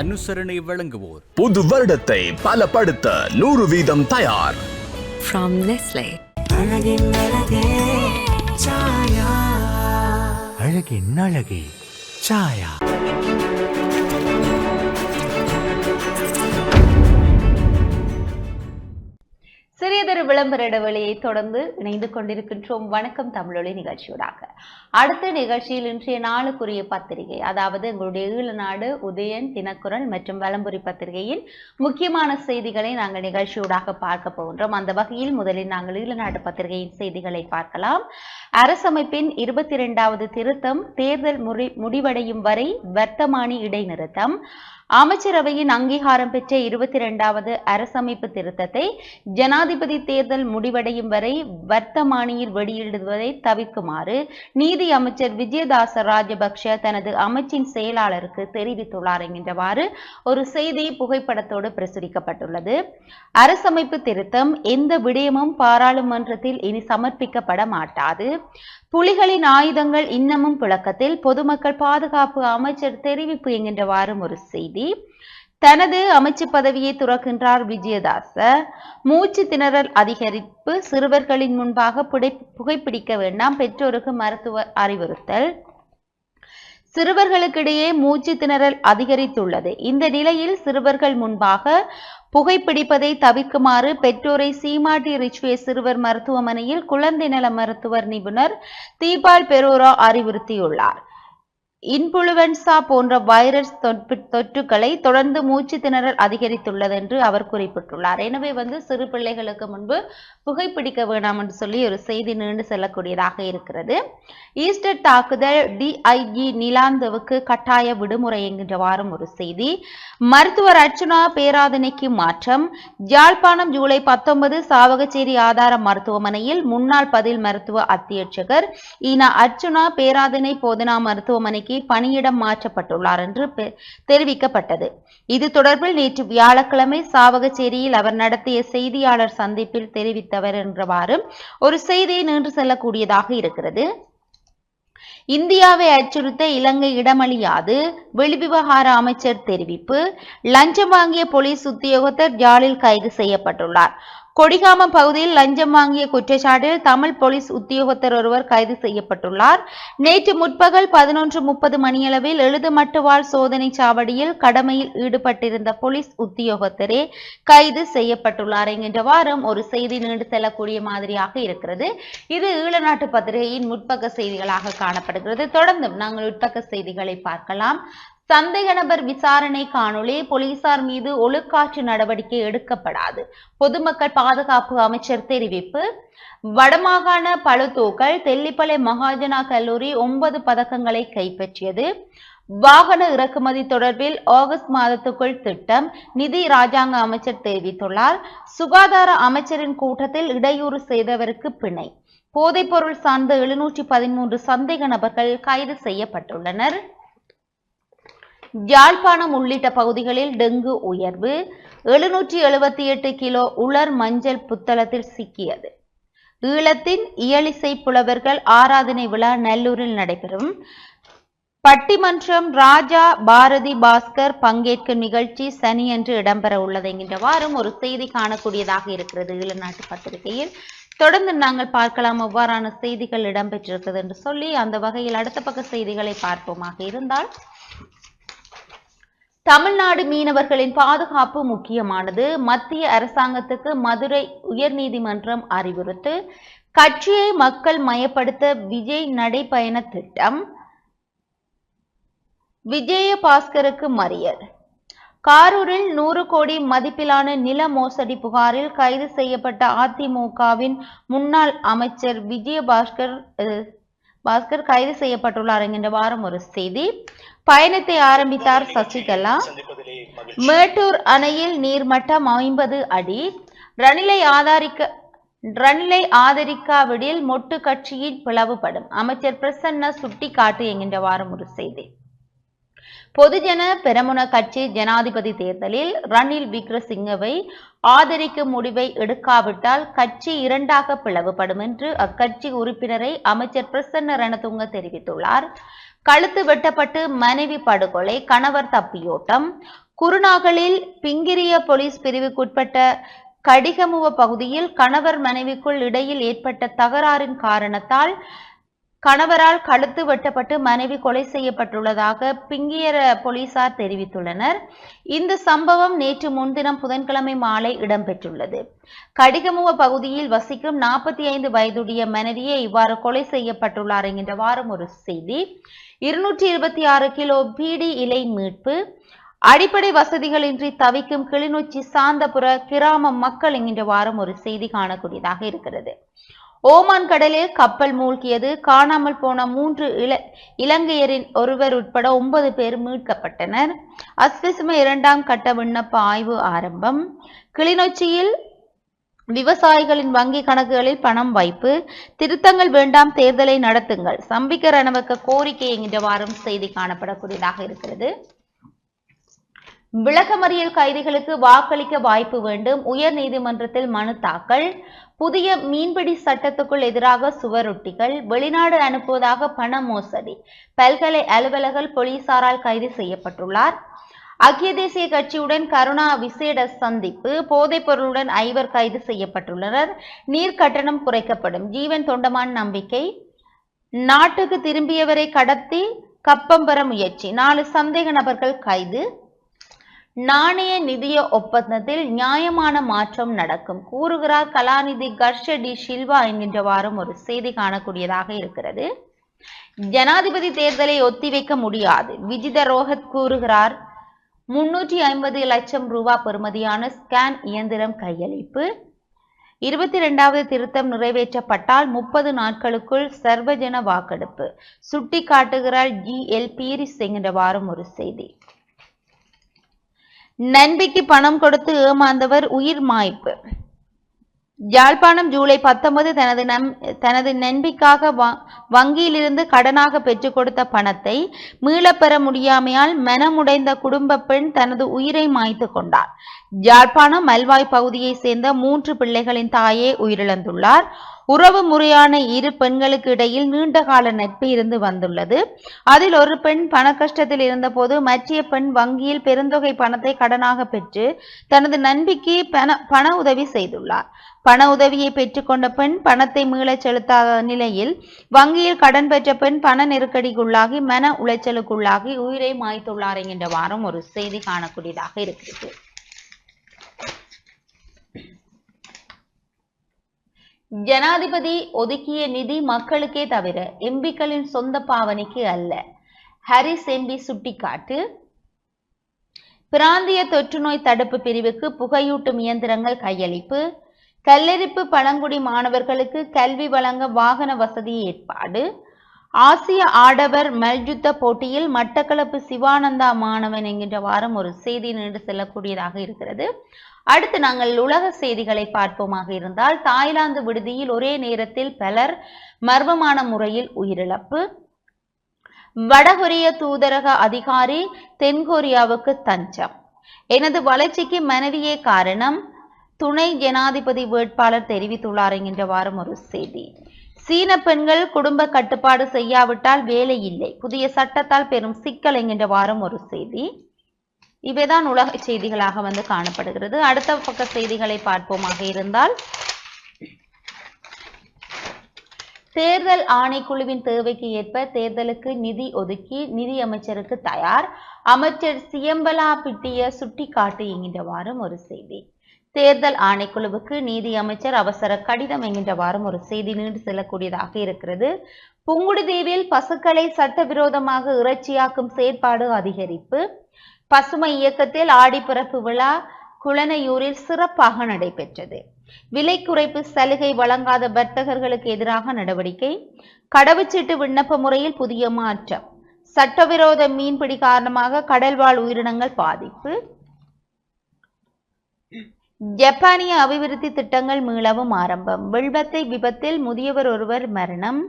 அனுசரணை வழங்குவோர். புது வருடத்தை பலப்படுத்த நூறு வீதம் தயார். From Nestle. அழகின் அழகே சாயா. சிறியதொரு விளம்பர இடைவெளியை தொடர்ந்து இணைந்து கொண்டிருக்கின்றோம். வணக்கம் தமிழொலி நிகழ்ச்சியூடாக. அடுத்த நிகழ்ச்சியில் இன்றைய நாளுக்குரிய பத்திரிகை அதாவது எங்களுடைய ஈழநாடு உதயன் தினக்குரல் மற்றும் வலம்புரி பத்திரிகையின் முக்கியமான செய்திகளை நாங்கள் நிகழ்ச்சியூடாக பார்க்க போகின்றோம். அந்த வகையில் முதலில் நாங்கள் ஈழநாடு பத்திரிகையின் செய்திகளை பார்க்கலாம். அரசமைப்பின் இருபத்தி இரண்டாவது திருத்தம் தேர்தல் முறை முடிவடையும் வரை வர்த்தமானி இடைநிறுத்தம். அமைச்சரவையின் அங்கீகாரம் பெற்ற இருபத்தி இரண்டாவது அரசமைப்பு திருத்தத்தை ஜனாதிபதி தேர்தல் முடிவடையும் வரை வர்த்தமானியில் வெளியிடுவதை தவிர்க்குமாறு நீதி அமைச்சர் விஜயதாச ராஜபக்ஷ தனது அமைச்சின் செயலாளருக்கு தெரிவித்துள்ளார் என்கின்றவாறு ஒரு செய்தி புகைப்படத்தோடு பிரசுரிக்கப்பட்டுள்ளது. அரசமைப்பு திருத்தம் எந்த விடயமும் பாராளுமன்றத்தில் இனி சமர்ப்பிக்கப்பட மாட்டாது. புலிகளின் ஆயுதங்கள் இன்னமும் புழக்கத்தில். பொதுமக்கள் பாதுகாப்பு அமைச்சர் தெரிவிப்பு என்கின்றவாறும் ஒரு செய்தி. தனது அமைச்சு பதவியை துறக்கின்றார் விஜயதாச. மூச்சு திணறல் அதிகரிப்பு சிறுவர்களின் முன்பாக புடை புகைப்பிடிக்க வேண்டாம் பெற்றோருக்கு மருத்துவ அறிவுறுத்தல். சிறுவர்களுக்கிடையே மூச்சு திணறல் அதிகரித்துள்ளது. இந்த நிலையில் சிறுவர்கள் முன்பாக புகைப்பிடிப்பதை தவிர்க்குமாறு பெற்றோரை சீமாட்டி ரிச்வே சிறுவர் மருத்துவமனையில் குழந்தை நல மருத்துவர் நிபுணர் தீபால் பெரோரா அறிவுறுத்தியுள்ளார். இன்புளுவன்சா போன்ற வைரஸ் தொற்றுக்களை தொடர்ந்து மூச்சு திணறல் அதிகரித்துள்ளது என்று அவர் குறிப்பிட்டுள்ளார். எனவே வந்து சிறு பிள்ளைகளுக்கு முன்பு புகைப்பிடிக்க வேண்டாம் என்று சொல்லி ஒரு செய்தி நீண்டு செல்லக்கூடியதாக இருக்கிறது. ஈஸ்டர் தாக்குதல் டிஐஇ நிலாந்தவுக்கு கட்டாய விடுமுறை என்கின்ற வாரம் ஒரு செய்தி. மருத்துவர் அர்ச்சனா பேராதனைக்கு மாற்றம். யாழ்ப்பாணம் ஜூலை பத்தொன்பது சாவகச்சேரி ஆதார மருத்துவமனையில் முன்னாள் பதில் மருத்துவ அத்தியட்சகர் ஈனா அர்ச்சுனா பேராதனை போதனா மருத்துவமனைக்கு பணியிடம் மாற்றப்பட்டுள்ளார் என்று தெரிவிக்கப்பட்டது. இது தொடர்பில் நேற்று வியாழக்கிழமை சாவகச்சேரியில் அவர் நடத்திய செய்தியாளர் சந்திப்பில் தெரிவித்தவர் என்றவாறு ஒரு செய்தியை நின்று செல்லக்கூடியதாக இருக்கிறது. இந்தியாவை அச்சுறுத்த இலங்கை இடமளியாது வெளிவிவகார அமைச்சர் தெரிவிப்பு லஞ்சம் வாங்கிய போலீஸ் உத்தியோகத்தர் ஜாலில் கைது செய்யப்பட்டுள்ளார். கொடிகாமம் பகுதியில் லஞ்சம் வாங்கிய குற்றச்சாட்டில் தமிழ் போலீஸ் உத்தியோகத்தர் ஒருவர் கைது செய்யப்பட்டுள்ளார். நேற்று முற்பகல் பதினொன்று முப்பது மணியளவில் எழுதுமட்டுவாழ் சோதனை சாவடியில் கடமையில் ஈடுபட்டிருந்த போலீஸ் உத்தியோகத்தரே கைது செய்யப்பட்டுள்ளார் என்கின்ற வாரம் ஒரு செய்தி நீண்டு செல்லக்கூடிய மாதிரியாக இருக்கிறது. இது ஈழநாட்டு பத்திரிகையின் முற்பக்க செய்திகளாக காணப்படுகிறது. தொடர்ந்தும் நாங்கள் உட்பக்க செய்திகளை பார்க்கலாம். சந்தேக நபர் விசாரணை காணொளி போலீசார் மீது ஒழுக்காற்று நடவடிக்கை எடுக்கப்படாது. பொதுமக்கள் பாதுகாப்பு அமைச்சர் தெரிவிப்பு. வடமாகாண பழுதூக்கள் தெல்லிப்பளை மகாஜனா கல்லூரி ஒன்பது பதக்கங்களை கைப்பற்றியது. வாகன இறக்குமதி தொடர்பில் ஆகஸ்ட் மாதத்துக்குள் திட்டம் நிதி ராஜாங்க அமைச்சர் தெரிவித்துள்ளார். சுகாதார அமைச்சரின் கூட்டத்தில் இடையூறு செய்தவருக்கு பிணை. போதைப்பொருள் சார்ந்த எழுநூற்றி பதிமூன்று சந்தேக நபர்கள் கைது செய்யப்பட்டுள்ளனர். யாழ்ப்பாணம் உள்ளிட்ட பகுதிகளில் டெங்கு உயர்வு எழுநூற்றி எழுபத்தி எட்டு கிலோ உலர் மஞ்சள் புத்தளத்தில் சிக்கியது. ஈழத்தின் இயலிசை புலவர்கள் ஆராதனை விழா நல்லூரில் நடைபெறும். பட்டிமன்றம் ராஜா பாரதி பாஸ்கர் பங்கேற்கும் நிகழ்ச்சி சனியன்று இடம்பெற உள்ளது என்கின்ற வாரம் ஒரு செய்தி காணக்கூடியதாக இருக்கிறது. ஈழநாட்டு பத்திரிகையில் தொடர்ந்து நாங்கள் பார்க்கலாம். எவ்வாறான செய்திகள் இடம்பெற்றிருக்கிறது என்று சொல்லி அந்த வகையில் அடுத்த பக்க செய்திகளை பார்ப்போமாக. இருந்தால் தமிழ்நாடு மீனவர்களின் பாதுகாப்பு முக்கியமானது. மத்திய அரசாங்கத்துக்கு மதுரை உயர்நீதிமன்றம் அறிவுறுத்து கட்சியை மக்கள் மயப்படுத்த விஜய் நடைபயண திட்டம். விஜய பாஸ்கருக்கு மறியல். காரூரில் நூறு கோடி மதிப்பிலான நில மோசடி புகாரில் கைது செய்யப்பட்ட அதிமுகவின் முன்னாள் அமைச்சர் விஜயபாஸ்கர் அஹ், பாஸ்கர் கைது செய்யப்பட்டுள்ளார் என்கின்ற வாரம் ஒரு செய்தி. பயணத்தை ஆரம்பித்தார் சசிகலா. மேட்டூர் அணையில் நீர்மட்டம் ஐம்பது அடி. ரணிலை ஆதரிக்க ரணிலை ஆதரிக்காவிடில் மொட்டு கட்சியில் பிளவுபடும். அமைச்சர் பிரசன்ன சுட்டிக்காட்டு என்கின்ற வாரம் ஒரு செய்தி. பொதுஜன பெரமுன கட்சி ஜனாதிபதி தேர்தலில் ரணில் விக்ரசிங்கவை ஆதரிக்கும் முடிவை எடுக்காவிட்டால் கட்சி இரண்டாக பிளவுபடும் என்று அக்கட்சி உறுப்பினரை அமைச்சர் பிரசன்ன ரணதுங்க தெரிவித்துள்ளார். கழுத்து வெட்டப்பட்டு மனைவி படுகொலை கணவர் தப்பியோட்டம். குருநாகலில் பிங்கிரிய போலீஸ் பிரிவுக்குட்பட்ட கடிகமுவ பகுதியில் கணவர் மனைவிக்குள் இடையில் ஏற்பட்ட தகராறின் காரணத்தால் கணவரால் கழுத்து வெட்டப்பட்டு மனைவி கொலை செய்யப்பட்டுள்ளதாக பிங்கியர போலீசார் தெரிவித்துள்ளனர். இந்த சம்பவம் நேற்று முன்தினம் புதன்கிழமை மாலை இடம்பெற்றுள்ளது. கடிகமுவ பகுதியில் வசிக்கும் நாற்பத்தி ஐந்து வயதுடைய மனைவியை இவ்வாறு கொலை செய்யப்பட்டுள்ளார் என்கின்ற வாரம் ஒரு செய்தி. இருநூற்றி இருபத்தி ஆறு கிலோ பீடி இலை மீட்பு. அடிப்படை வசதிகளின்றி தவிக்கும் கிளிநொச்சி சாந்தபுர கிராம மக்கள் என்கின்ற வாரம் ஒரு செய்தி காணக்கூடியதாக இருக்கிறது. ஓமான் கடலில் கப்பல் மூழ்கியது. காணாமல் போன மூன்று இல இலங்கையரின் ஒருவர் உட்பட ஒன்பது பேர் மீட்கப்பட்டனர். அஸ்விசும இரண்டாம் கட்ட விண்ணப்ப ஆய்வு ஆரம்பம். கிளிநொச்சியில் விவசாயிகளின் வங்கி கணக்குகளில் பணம் வைப்பு. திருத்தங்கள் வேண்டாம் தேர்தலை நடத்துங்கள். சம்பிக்க ரணவக்க கோரிக்கை என்கின்ற வாரம் செய்தி காணப்படக்கூடியதாக இருக்கிறது. விளக்கமறியல் கைதிகளுக்கு வாக்களிக்க வாய்ப்பு வேண்டும். உயர் நீதிமன்றத்தில் மனு தாக்கல். புதிய மீன்பிடி சட்டத்துக்குள் எதிராக சுவரொட்டிகள் வெளிநாடு அனுப்புவதாக பண மோசடி. பல்கலை அலுவலர்கள் போலீசாரால் கைது செய்யப்பட்டுள்ளார். அகிய தேசிய கட்சியுடன் கருணா விசேட சந்திப்பு. போதைப் பொருளுடன் ஐவர் கைது செய்யப்பட்டுள்ளனர். நீர் கட்டணம் குறைக்கப்படும். ஜீவன் தொண்டமான் நம்பிக்கை. நாட்டுக்கு திரும்பியவரை கடத்தி கப்பம் பெற முயற்சி. நாலு சந்தேக நபர்கள் கைது. நாணய நிதிய ஒப்பந்தத்தில் நியாயமான மாற்றம் நடக்கும். கூறுகிறார் கலாநிதி கர்ஷ டி ஷில்வா என்கின்ற வாரம் ஒரு செய்தி காணக்கூடியதாக இருக்கிறது. ஜனாதிபதி தேர்தலை ஒத்திவைக்க முடியாது. விஜித ரோஹத் கூறுகிறார் முன்னூற்றி ஐம்பது லட்சம் ரூபா பெறுமதியான ஸ்கேன் இயந்திரம் கையளிப்பு. இருபத்தி இரண்டாவது திருத்தம் நிறைவேற்றப்பட்டால் முப்பது நாட்களுக்குள் சர்வஜன வாக்கெடுப்பு. சுட்டி காட்டுகிறார் ஜி எல் பீரிஸ் என்கின்ற வாரம் ஒரு செய்தி. நன்பிக்கு பணம் கொடுத்து ஏமாந்தவர் உயிர் மாய்ப்பு. யாழ்ப்பாணம் ஜூலை பத்தொன்பது தனது நம் தனது நன்பிக்காக வ- வங்கியிலிருந்து கடனாக பெற்றுக் கொடுத்த பணத்தை மீளப் பெற முடியாமையால் மனமுடைந்த குடும்ப பெண் தனது உயிரை மாய்த்து கொண்டார். யாழ்ப்பாணம் மல்வாய் பகுதியைச் சேர்ந்த மூன்று பிள்ளைகளின் தாயே உயிரிழந்துள்ளார். உறவு முறையான இரு பெண்களுக்கு இடையில் நீண்டகால நட்பு இருந்து வந்துள்ளது. அதில் ஒரு பெண் பண கஷ்டத்தில் இருந்தபோது மற்றைய பெண் வங்கியில் பெருந்தொகை பணத்தை கடனாக பெற்று தனது நண்பிக்கு பண பண உதவி செய்துள்ளார். பண உதவியை பெற்றுக்கொண்ட பெண் பணத்தை மீளச் செலுத்தாத நிலையில் வங்கியில் கடன் பெற்ற பெண் பண நெருக்கடிக்குள்ளாகி மன உளைச்சலுக்குள்ளாகி உயிரை மாய்த்துள்ளார் என்கின்ற வாரம் ஒரு செய்தி காணக்கூடியதாக இருக்கிறது. ஜனாதிபதி ஒதுக்கிய நிதி மக்களுக்கே தவிர எம்பிக்களின் சொந்த பாவனைக்கு அல்ல. ஹரிஸ் எம்பி சுட்டிக்காட்டு பிராந்திய தொற்றுநோய் தடுப்பு பிரிவுக்கு புகையூட்டும் இயந்திரங்கள் கையளிப்பு கல்லெரிப்பு பழங்குடி மாணவர்களுக்கு கல்வி வழங்க வாகன வசதி ஏற்பாடு ஆசிய ஆடவர் மல்யுத்த போட்டியில் மட்டக்களப்பு சிவானந்தா மாணவன் என்கின்ற வாரம் ஒரு செய்தி நின்று செல்லக்கூடியதாக இருக்கிறது. அடுத்து நாங்கள் உலக செய்திகளை பார்ப்போமாக இருந்தால் தாய்லாந்து விடுதியில் ஒரே நேரத்தில் பலர் மர்மமான முறையில் உயிரிழப்பு. வடகொரிய தூதரக அதிகாரி தென்கொரியாவுக்கு தஞ்சம். எனது வளர்ச்சிக்கு மனைவியே காரணம் துணை ஜனாதிபதி வேட்பாளர் தெரிவித்துள்ளார் என்கின்ற வாரம் ஒரு செய்தி. சீன பெண்கள் குடும்ப கட்டுப்பாடு செய்யாவிட்டால் வேலை இல்லை புதிய சட்டத்தால் பெரும் சிக்கல் என்கின்ற வாரம் ஒரு செய்தி. இவைதான் உலக செய்திகளாக வந்து காணப்படுகிறது. அடுத்த பக்க செய்திகளை பார்ப்போமாக இருந்தால் தேர்தல் ஆணைக்குழுவின் தேவைக்கு ஏற்ப தேர்தலுக்கு நிதி ஒதுக்கி நிதி அமைச்சருக்கு தயார். அமைச்சர் சியம்பலா பிட்டிய சுட்டிக்காட்டு என்கின்ற வாரம் ஒரு செய்தி. தேர்தல் ஆணைக்குழுவுக்கு நீதி அமைச்சர் அவசர கடிதம் என்கின்ற வாரம் ஒரு செய்தி நீண்டு செல்லக்கூடியதாக இருக்கிறது. புங்குடுதீவில் பசுக்களை சட்டவிரோதமாக இறைச்சியாக்கும் செயற்பாடு அதிகரிப்பு. பசுமை இயக்கத்தில் ஆடிப்பிறப்பு விழா குளனையூரில் சிறப்பாக நடைபெற்றது. விலை குறைப்பு சலுகை வழங்காத வர்த்தகர்களுக்கு எதிராக நடவடிக்கை. கடவுச்சீட்டு விண்ணப்ப முறையில் புதிய மாற்றம். சட்டவிரோத மீன்பிடி காரணமாக கடல்வாழ் உயிரினங்கள் பாதிப்பு. ஜப்பானிய அபிவிருத்தி திட்டங்கள் மீளவும் ஆரம்பம். வெள்ளத்தை விபத்தில் முதியவர் ஒருவர் மரணம்.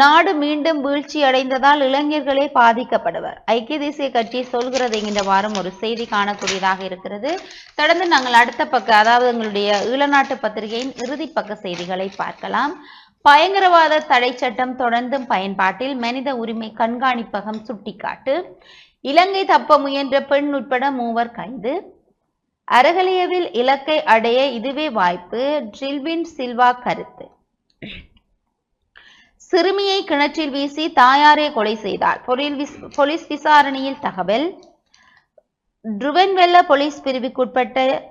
நாடு மீண்டும் வீழ்ச்சி அடைந்ததால் இளைஞர்களே பாதிக்கப்படுவர். ஐக்கிய தேசிய கட்சி சொல்கிறது இந்த வாரம் ஒரு செய்தி காணக்கூடியதாக இருக்கிறது. தொடர்ந்து நாங்கள் அடுத்த பக்க அதாவது எங்களுடைய ஈழநாட்டு பத்திரிகையின் இறுதி பக்க செய்திகளை பார்க்கலாம். பயங்கரவாத தடை சட்டம் தொடர்ந்தும் பயன்பாட்டில் மனித உரிமை கண்காணிப்பகம் சுட்டிக்காட்டு. இலங்கை தப்ப முயன்ற பெண் உட்பட மூவர் கைது. அரகலியவில் இலக்கை அடைய இதுவே வாய்ப்பு. ட்ரில்வின் சில்வா கருத்து. சிறுமியை கிணற்றில் வீசி தாயாரே கொலை செய்தார். பொலில் போலீஸ் விசாரணையில் தகவல் ட்ருவென்வெல்ல போலீஸ் பிரிவுக்குட்பட்ட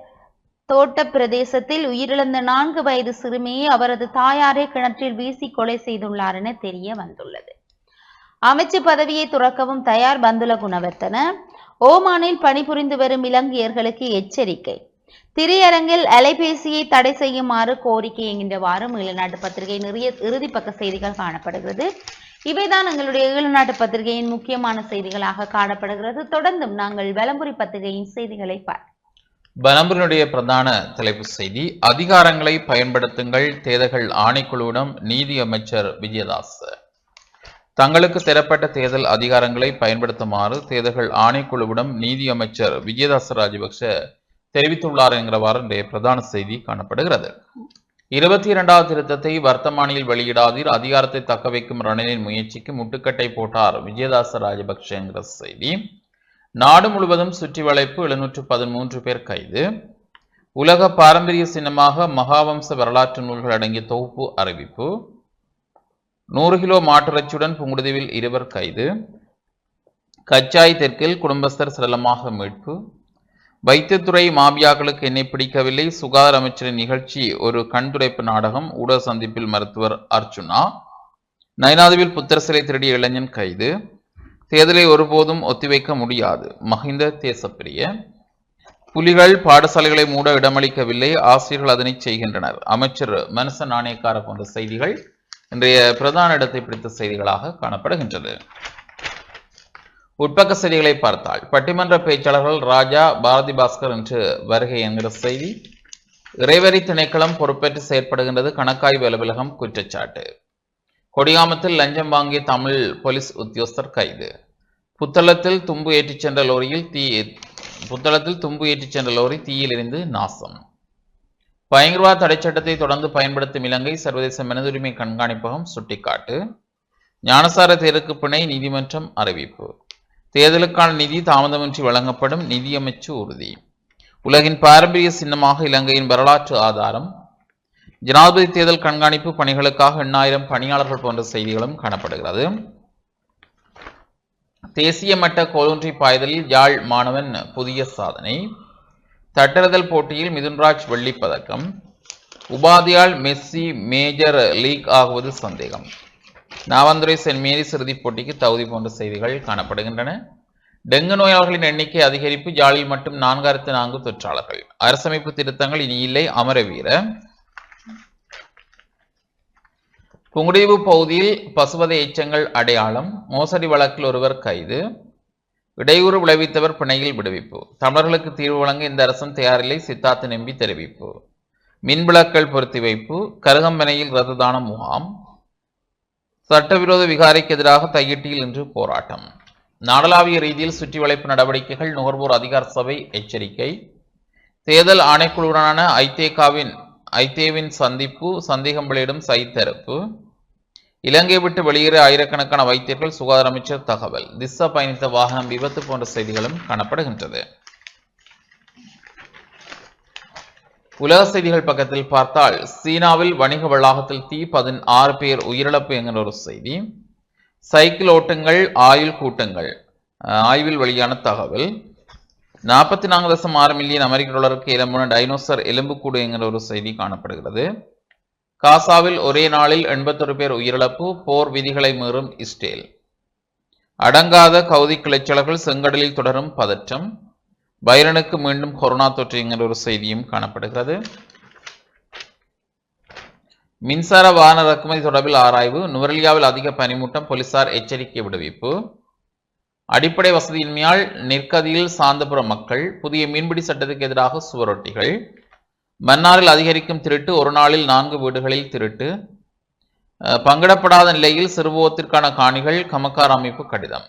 தோட்ட பிரதேசத்தில் உயிரிழந்த நான்கு வயது சிறுமியை அவரது தாயாரே கிணற்றில் வீசி கொலை செய்துள்ளார் என தெரிய வந்துள்ளது. அமைச்சு பதவியை துறக்கவும் தயார் பந்துல குணவர்த்தன. ஓமானில் பணிபுரிந்து வரும் இலங்கையர்களுக்கு எச்சரிக்கை. திரையரங்கில் அலைபேசியை தடை செய்யுமாறு கோரிக்கை என்கின்றவாறு ஈழநாட்டு பத்திரிகை நிறைய இறுதிப்பக்க செய்திகள் காணப்படுகிறது. இவைதான் எங்களுடைய ஈழநாட்டு பத்திரிகையின் முக்கியமான செய்திகளாக காணப்படுகிறது. தொடர்ந்தும் நாங்கள் வலம்புரி பத்திரிகையின் செய்திகளை பார்ப்போம் பனம்பூரினுடைய பிரதான தலைப்பு செய்தி அதிகாரங்களை பயன்படுத்துங்கள் தேர்தல்கள் ஆணைக்குழுவிடம் நீதி அமைச்சர் விஜயதாஸ். தங்களுக்கு தரப்பட்ட தேர்தல் அதிகாரங்களை பயன்படுத்துமாறு தேர்தல்கள் ஆணைக்குழுவிடம் நீதி அமைச்சர் விஜயதாஸ் ராஜபக்ஷ தெரிவித்துள்ளார் என்கிறவாறு இன்றைய பிரதான செய்தி காணப்படுகிறது. இருபத்தி இரண்டாவது திருத்தத்தை வர்த்தமானியில் வெளியிடாதீர் அதிகாரத்தை தக்க வைக்கும் ரணிலின் முயற்சிக்கு முட்டுக்கட்டை போட்டார் விஜயதாச ராஜபக்ஷ என்கிற செய்தி. நாடு முழுவதும் சுற்றி வளைப்பு எழுநூற்று பதிமூன்று பேர் கைது. உலக பாரம்பரிய சின்னமாக மகாவம்ச வரலாற்று நூல்கள் அடங்கிய தொகுப்பு அறிவிப்பு. நூறு கிலோ மாட்டிறைச்சியுடன் புங்குடுதீவில் இருவர் கைது. கச்சாய் தெற்கில் குடும்பஸ்தர் சடலமாக மீட்பு. வைத்தியத்துறை மாபியாக்களுக்கு என்னை பிடிக்கவில்லை. சுகாதார அமைச்சரின் நிகழ்ச்சி ஒரு கண்துடைப்பு நாடகம். ஊடக சந்திப்பில் மருத்துவர் அர்ச்சுனா நயனாதுவில் புத்தர் சிலை திருடிய இளைஞன் கைது. தேர்தலை ஒருபோதும் ஒத்திவைக்க முடியாது. மஹிந்த தேசப்பிரிய. புலிகள் பாடசாலைகளை மூட இடமளிக்கவில்லை. ஆசிரியர்கள் அதனை செய்கின்றனர். அமைச்சர் மனச நாணயக்கார போன்ற செய்திகள் இன்றைய பிரதான இடத்தை பிடித்த செய்திகளாக காணப்படுகின்றது. உட்பக்க செய்திகளை பார்த்தால் பட்டிமன்ற பேச்சாளர்கள் ராஜா பாரதி பாஸ்கர் என்று வருகை என்கிற செய்தி இறைவரி திணைக்களம் பொறுப்பேற்று செயற்படுகின்றது கணக்காய்வு அலுவலகம் குற்றச்சாட்டு. கொடியாமத்தில் லஞ்சம் வாங்கிய தமிழ் போலீஸ் உத்தியோகஸ்தர் கைது. புத்தளத்தில் தும்பு ஏற்றிச் சென்ற லோரியில் தீ புத்தளத்தில் தும்பு ஏற்றிச் சென்ற லோரி தீயில் நாசம். பயங்கரவாத தடை சட்டத்தை தொடர்ந்து பயன்படுத்தும் இலங்கை சர்வதேச மனிதுரிமை கண்காணிப்பகம் சுட்டிக்காட்டு. ஞானசார தேருக்கு பிணை நீதிமன்றம் அறிவிப்பு. தேர்தலுக்கான நிதி தாமதமின்றி வழங்கப்படும் நிதியமைச்சு உறுதி. உலகின் பாரம்பரிய சின்னமாக இலங்கையின் வரலாற்று ஆதாரம். ஜனாதிபதி தேர்தல் கண்காணிப்பு பணிகளுக்காக எண்ணாயிரம் பணியாளர்கள் போன்ற செய்திகளும் காணப்படுகிறது. தேசிய மட்ட கோலொன்றி பாய்தலில் யாழ் மாணவன் புதிய சாதனை. தட்டறுதல் போட்டியில் மிதுன்ராஜ் வெள்ளிப்பதக்கம். உபாதியால் மெஸ்ஸி மேஜர் லீக் ஆகுவது சந்தேகம். நாவந்துறை சென்ட் மேரிஸ் இறுதிப் போட்டிக்கு தகுதி போன்ற செய்திகள் காணப்படுகின்றன. டெங்கு நோயாளர்களின் எண்ணிக்கை அதிகரிப்பு ஜாலில் மட்டும் நான்காயிரத்து நான்கு தொற்றாளர்கள். அரசமைப்பு திருத்தங்கள் இனி இல்லை அமரவீர புங்குடிவு பகுதியில் பசுவதை எச்சங்கள் அடையாளம் மோசடி வழக்கில் ஒருவர் கைது. இடையூறு விளைவித்தவர் பிணையில் விடுவிப்பு. தமிழர்களுக்கு தீர்வு வழங்க இந்த அரசும் தயாரில்லை சித்தார்த்த நம்பி தெரிவிப்பு. மின்விளக்கள் பொருத்தி வைப்பு கருகம்பனையில் ரத்ததான முகாம். சட்டவிரோத விகாரைக்கு எதிராக தையிட்டியில் இன்று போராட்டம். நாடளாவிய ரீதியில் சுற்றி வளைப்பு நடவடிக்கைகள் நுகர்வோர் அதிகார சபை எச்சரிக்கை. தேர்தல் ஆணைக்குழுவுடனான ஐதேகாவின் ஐதேவின் சந்திப்பு சந்தேகம் வெளியிடும் சைத்தரப்பு இலங்கை விட்டு வெளியேற ஆயிரக்கணக்கான வைத்தியர்கள் சுகாதார அமைச்சர் தகவல். திசா பயணித்த வாகனம் விபத்து போன்ற செய்திகளும் காணப்படுகின்றது. உலக செய்திகள் பக்கத்தில் பார்த்தால் சீனாவில் வணிக வளாகத்தில் தீ பதினாறு பேர் உயிரிழப்பு என்கிற ஒரு செய்தி. சைக்கிள் ஓட்டங்கள் ஆயுள் கூட்டங்கள். ஆய்வில் வெளியான தகவல். நாற்பத்தி நான்கு தசம் ஆறு மில்லியன் அமெரிக்க டாலருக்கு இளம்புன டைனோசர் எலும்புக்கூடு என்கிற ஒரு செய்தி காணப்படுகிறது. காசாவில் ஒரே நாளில் எண்பத்தொரு பேர் உயிரிழப்பு போர் விதிகளை மீறும் இஸ்ரேல். அடங்காத கவுதி கிளைச்சலர்கள் செங்கடலில் தொடரும் பதற்றம். பைரனுக்கு மீண்டும் கொரோனா தொற்று என்கிற ஒரு செய்தியும் காணப்படுகிறது. மின்சார வாகன இறக்குமதி தொடர்பில் ஆராய்வு நுவரெலியாவில் அதிக பனிமூட்டம் போலீசார் எச்சரிக்கை விடுவிப்பு. அடிப்படை வசதியின்மையால் நிற்கதியில் சாந்தபுர மக்கள் புதிய மீன்பிடி சட்டத்துக்கு எதிராக சுவரொட்டிகள். மன்னாரில் அதிகரிக்கும் திருட்டு ஒரு நாளில் நான்கு வீடுகளில் திருட்டு. அஹ், பங்கிடப்படாத நிலையில் சிறுபோகத்திற்கான காணிகள் கமக்கார் அமைப்பு கடிதம்.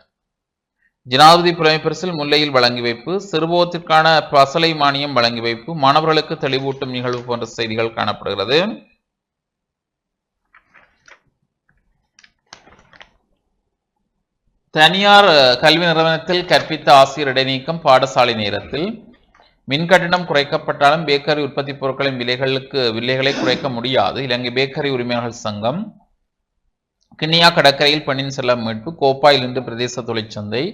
ஜனாதிபதி பிரமைப்பரிசில் முல்லையில் வழங்கி வைப்பு சிறுபோகத்திற்கான பசலை மானியம் வழங்கி வைப்பு மாணவர்களுக்கு தெளிவூட்டும் நிகழ்வு போன்ற செய்திகள் காணப்படுகிறது. தனியார் கல்வி நிறுவனத்தில் கற்பித்த ஆசிரியர் இடைநீக்கம் பாடசாலை நேரத்தில். மின் மின்கட்டணம் குறைக்கப்பட்டாலும் பேக்கரி உற்பத்தி பொருட்களின் விலைகளுக்கு விலைகளை குறைக்க முடியாது. இலங்கை பேக்கரி உரிமையாளர்கள் சங்கம். கிண்ணியா கடற்கரையில் பனின் செல்ல மீட்பு கோப்பாயிலிருந்து பிரதேச தொழிற்சந்தை.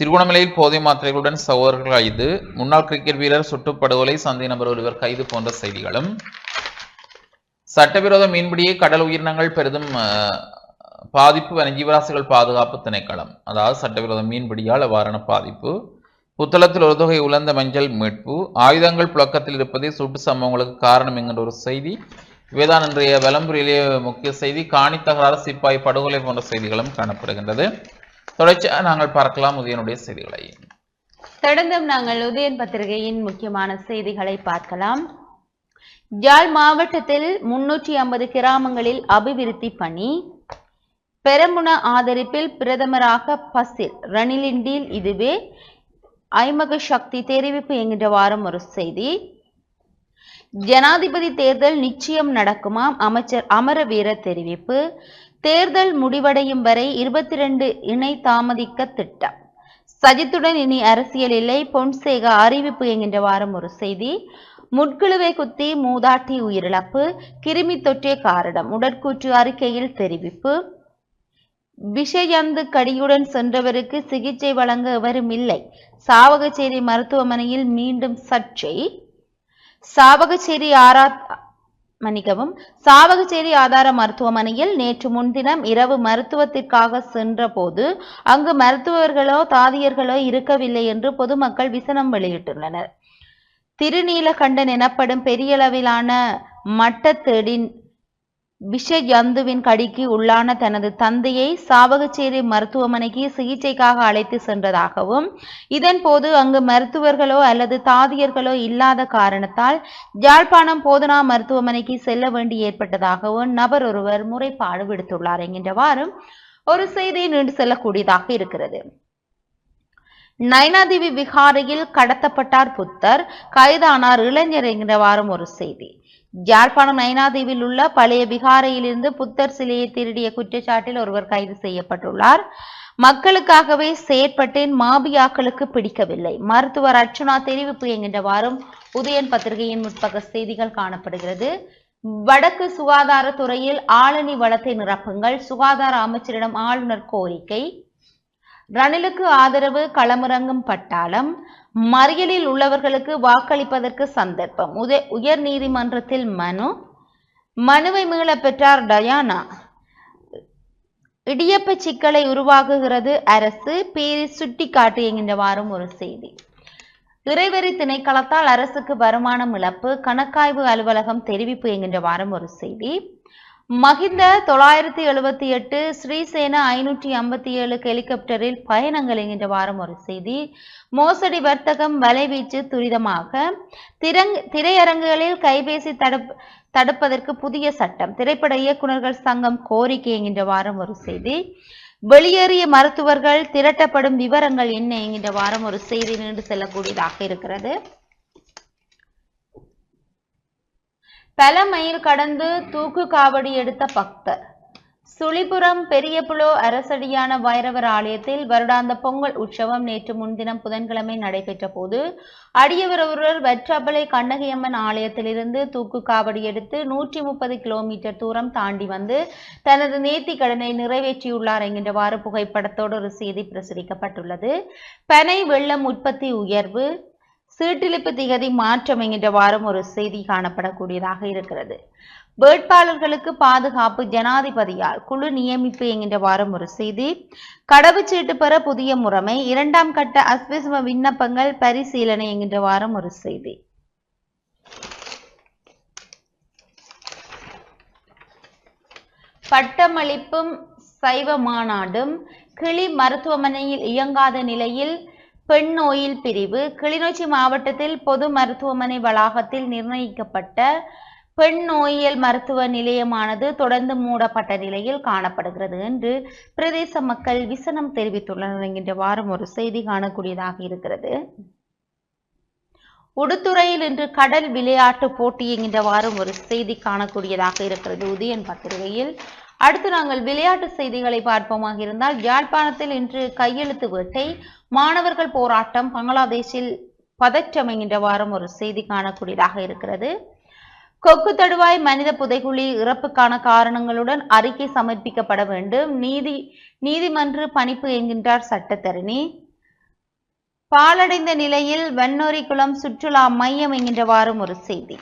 திருகோணமலையில் போதை மாத்திரைகளுடன் சகோதரர்கள் கைது முன்னாள் கிரிக்கெட் வீரர் சுட்டுப்படுகொலை சந்தை நபர் ஒருவர் கைது போன்ற செய்திகளும். சட்டவிரோத மீன்பிடியை கடல் உயிரினங்கள் பெரிதும் பாதிப்பு பாதிப்பு வனஜீவராசிகள் பாதுகாப்பு திணைக்களம். அதாவது சட்டவிரோத மீன்பிடியால் அவ்வாறான பாதிப்பு. புத்தளத்தில் ஒரு தொகை உலர்ந்த மஞ்சள் மீட்பு. ஆயுதங்கள் புழக்கத்தில் இருப்பதே சுட்டு சம்பவங்களுக்கு காரணம் என்கின்ற ஒரு செய்தி. இவைதான் இன்றைய விளம்பரிலேயே முக்கிய செய்தி காணி தகராறு சிப்பாய் படுகொலை போன்ற செய்திகளும் காணப்படுகின்றது. தொடர்ச்சியாக நாங்கள் பார்க்கலாம் உதயனுடைய செய்திகளை. தொடர்ந்தும் நாங்கள் உதயன் பத்திரிகையின் முக்கியமான செய்திகளை பார்க்கலாம். யாழ் மாவட்டத்தில் முன்னூற்றி ஐம்பது கிராமங்களில் அபிவிருத்தி பணி. பெரமுன ஆதரிப்பில் பிரதமராக பசில் ரணிலிண்டில் இதுவே. ஐமக சக்தி தெரிவிப்பு என்கின்ற வாரம் ஒரு செய்தி. ஜனாதிபதி தேர்தல் நிச்சயம் நடக்குமாம் அமைச்சர் அமரவீர தெரிவிப்பு. தேர்தல் முடிவடையும் வரை இருபத்தி ரெண்டு இணை தாமதிக்க திட்டம். சஜித்துடன் இனி அரசியல் இல்லை. பொன்சேகா அறிவிப்பு என்கின்ற வாரம் ஒரு செய்தி. முட்குழுவை குத்தி மூதாட்டி உயிரிழப்பு. கிருமி தொற்றே காரணம். உடற்கூற்று அறிக்கையில் தெரிவிப்பு. விஷயந்து கடியுடன் சென்றவருக்கு சிகிச்சை வழங்க எவரும் இல்லை. சாவகச்சேரி மருத்துவமனையில் மீண்டும் சர்ச்சை. சாவகச்சேரி ஆரா மன்னிக்கவும் சாவகச்சேரி ஆதார மருத்துவமனையில் நேற்று முன்தினம் இரவு மருத்துவத்திற்காக சென்றபோது அங்கு மருத்துவர்களோ தாதியர்களோ இருக்கவில்லை என்று பொதுமக்கள் விசனம் வெளியிட்டுள்ளனர். திருநீலகண்டன் எனப்படும் பெரியளவிலான மட்டத்தேடின் விஷஜந்துவின் கடிக்கு உள்ளான தனது தந்தையை சாவகச்சேரி மருத்துவமனைக்கு சிகிச்சைக்காக அழைத்து சென்றதாகவும் இதன் போது அங்கு மருத்துவர்களோ அல்லது தாதியர்களோ இல்லாத காரணத்தால் யாழ்ப்பாணம் போதனா மருத்துவமனைக்கு செல்ல வேண்டி ஏற்பட்டதாகவும் நபர் ஒருவர் முறைப்பாடு விடுத்துள்ளார் என்கின்றவாறும் ஒரு செய்தி நீண்டு செல்லக்கூடியதாக இருக்கிறது. நயனாதேவி விகாரையில் கடத்தப்பட்டார் புத்தர் கைதானார் இளைஞர் என்கிறவாறும் ஒரு செய்தி. யாழ்ப்பாணம் நயனாதேவில் உள்ள பழைய விகாரையிலிருந்து புத்தர் சிலையை திருடிய குற்றச்சாட்டில் ஒருவர் கைது செய்யப்பட்டுள்ளார். மக்களுக்காகவே செயற்பட்டேன் மாபியாக்களுக்கு பிடிக்கவில்லை. மருத்துவர் அர்ச்சனா தெரிவிப்பு என்கின்றவாறும் உதயன் பத்திரிகையின் முற்பக்க செய்திகள் காணப்படுகிறது. வடக்கு சுகாதாரத்துறையில் ஆளணி வளத்தை நிரப்புங்கள் சுகாதார அமைச்சரிடம் ஆளுநர் கோரிக்கை. ரணிலுக்கு ஆதரவு களமிறங்கும் பட்டாளம் மறியலில் உள்ளவர்களுக்கு வாக்களிப்பதற்கு சந்தர்ப்பம். உத உயர் நீதிமன்றத்தில் மனு மனுவை மீளப் பெற்றார் டயானா. இடியப்ப சிக்கலை உருவாக்குகிறது அரசு பேரி சுட்டிக்காட்டு என்கின்றவாறும் ஒரு செய்தி. இறைவரி திணைக்களத்தால் அரசுக்கு வருமானம் இழப்பு கணக்காய்வு அலுவலகம் தெரிவிப்பு என்கின்ற வாரம் ஒரு செய்தி. மகிந்த தொள்ளாயிரத்தி எழுபத்தி எட்டு ஸ்ரீசேனா ஐநூற்றி ஐம்பத்தி ஏழு ஹெலிகாப்டரில் பயணங்கள் என்கின்ற வாரம் ஒரு செய்தி. மோசடி வர்த்தகம் வலைவீச்சு துரிதமாக. திரங் திரையரங்குகளில் கைபேசி தடுப் தடுப்பதற்கு புதிய சட்டம். திரைப்பட இயக்குநர்கள் சங்கம் கோரிக்கை என்கின்ற வாரம் ஒரு செய்தி. வெளியேறிய மருத்துவர்கள் திரட்டப்படும் விவரங்கள் என்ன என்கின்ற வாரம் ஒரு செய்தி. நீண்டு செல்லக்கூடியதாக இருக்கிறது. பல மைல் கடந்து தூக்கு காவடி எடுத்த பக்தர். சுழிபுரம் பெரியபுலோ அரசடியான வைரவர் ஆலயத்தில் வருடாந்த பொங்கல் உற்சவம் நேற்று முன்தினம் புதன்கிழமை நடைபெற்ற போது அடியவர் ஒருவர் வெற்றாப்பளை கண்ணகியம்மன் ஆலயத்திலிருந்து தூக்கு காவடி எடுத்து நூற்றி முப்பது கிலோமீட்டர் தூரம் தாண்டி வந்து தனது நேர்த்தி கடனை நிறைவேற்றியுள்ளார் என்கின்றவாறு புகைப்படத்தோடு ஒரு செய்தி பிரசுரிக்கப்பட்டுள்ளது. பனை வெள்ளம் உற்பத்தி உயர்வு சீட்டிலிப்பு திகதி மாற்றம் என்கின்ற வாரம் ஒரு செய்தி காணப்படக்கூடியதாக இருக்கிறது. வேட்பாளர்களுக்கு பாதுகாப்பு ஜனாதிபதியால் குழு நியமிப்பு என்கின்ற வாரம் ஒரு செய்தி. கடவுச்சீட்டு பெற புதிய முறைமை. இரண்டாம் கட்ட அஸ்விசம விண்ணப்பங்கள் பரிசீலனை என்கின்ற வாரம் ஒரு செய்தி. பட்டமளிப்பும் சைவ மாநாடும் கிளி மருத்துவமனையில் இயங்காத நிலையில் பெண் நோயில் பிரிவு. கிளிநொச்சி மாவட்டத்தில் பொது மருத்துவமனை வளாகத்தில் நிர்ணயிக்கப்பட்ட பெண் நோயியல் மருத்துவ நிலையமானது தொடர்ந்து மூடப்பட்ட நிலையில் காணப்படுகிறது என்று பிரதேச மக்கள் விசனம் தெரிவித்துள்ளனர். என்கின்ற வாரம் ஒரு செய்தி காணக்கூடியதாக இருக்கிறது. உடுத்துறையில் இன்று கடல் விளையாட்டு போட்டி என்கின்ற வாரம் ஒரு செய்தி காணக்கூடியதாக இருக்கிறது. உதயன் பத்திரிகையில் அடுத்து நாங்கள் விளையாட்டு செய்திகளை பார்ப்போமாக இருந்தால் யாழ்ப்பாணத்தில் இன்று கையெழுத்து வேட்டை மாணவர்கள் போராட்டம் பங்களாதேஷில் பதற்றம் என்கின்ற வாரம் ஒரு செய்தி காணக்கூடியதாக இருக்கிறது. கொக்கு தடுவாய் மனித புதைகுழி இறப்புக்கான காரணங்களுடன் அறிக்கை சமர்ப்பிக்கப்பட வேண்டும். நீதி நீதிமன்ற பணிப்பு என்கின்றார் சட்டத்தரணி. பாலடைந்த நிலையில் வெண்ணொரி குளம் சுற்றுலா மையம் என்கின்ற வாரம் ஒரு செய்தி.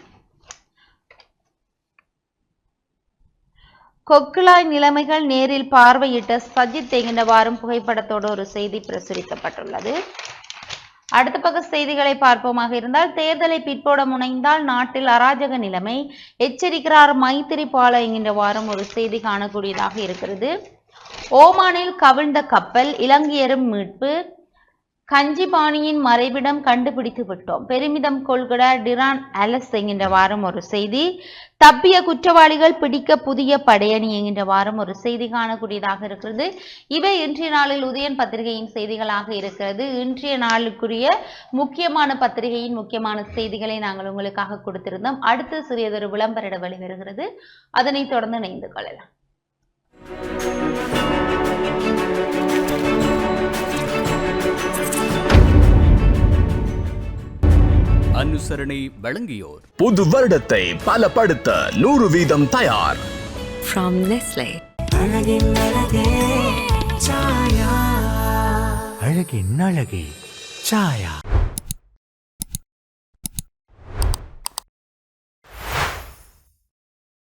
கொக்குலாய் நிலைமைகள் நேரில் பார்வையிட்ட சஜித் என்கின்ற வாரம் புகைப்படத்தோடு ஒரு செய்தி பிரசுரிக்கப்பட்டுள்ளது. அடுத்த பக்க செய்திகளை பார்ப்போமாக இருந்தால் தேர்தலை பிற்போட முனைந்தால் நாட்டில் அராஜக நிலைமை எச்சரிக்கிறார் மைத்திரிபால என்கின்ற வாரம் ஒரு செய்தி காணக்கூடியதாக இருக்கிறது. ஓமானில் கவிழ்ந்த கப்பல் இலங்கையரும் மீட்பு கஞ்சிபாணியின் மறைவிடம் கண்டுபிடித்து விட்டோம். பெருமிதம் கொள்கிற டிரான் அலஸ் என்கின்ற வாரம் ஒரு செய்தி. தப்பிய குற்றவாளிகள் பிடிக்க புதிய படையணி என்கின்ற வாரம் ஒரு செய்தி காணக்கூடியதாக இருக்கிறது. இவை இன்றைய நாளில் உதயன் பத்திரிகையின் செய்திகளாக இருக்கிறது. இன்றைய நாளுக்குரிய முக்கியமான பத்திரிகையின் முக்கியமான செய்திகளை நாங்கள் உங்களுக்காக கொடுத்திருந்தோம். அடுத்து சிறியதொரு விளம்பர இடைவெளி வருகிறது. அதனைத் தொடர்ந்து இணைந்து கொள்ளலாம். அனுசரணை வழங்கியோர். புது வருடத்தை பலப்படுத்த நூறு வீதம் தயார். From Nestle. அழகின் அழகே சாயா.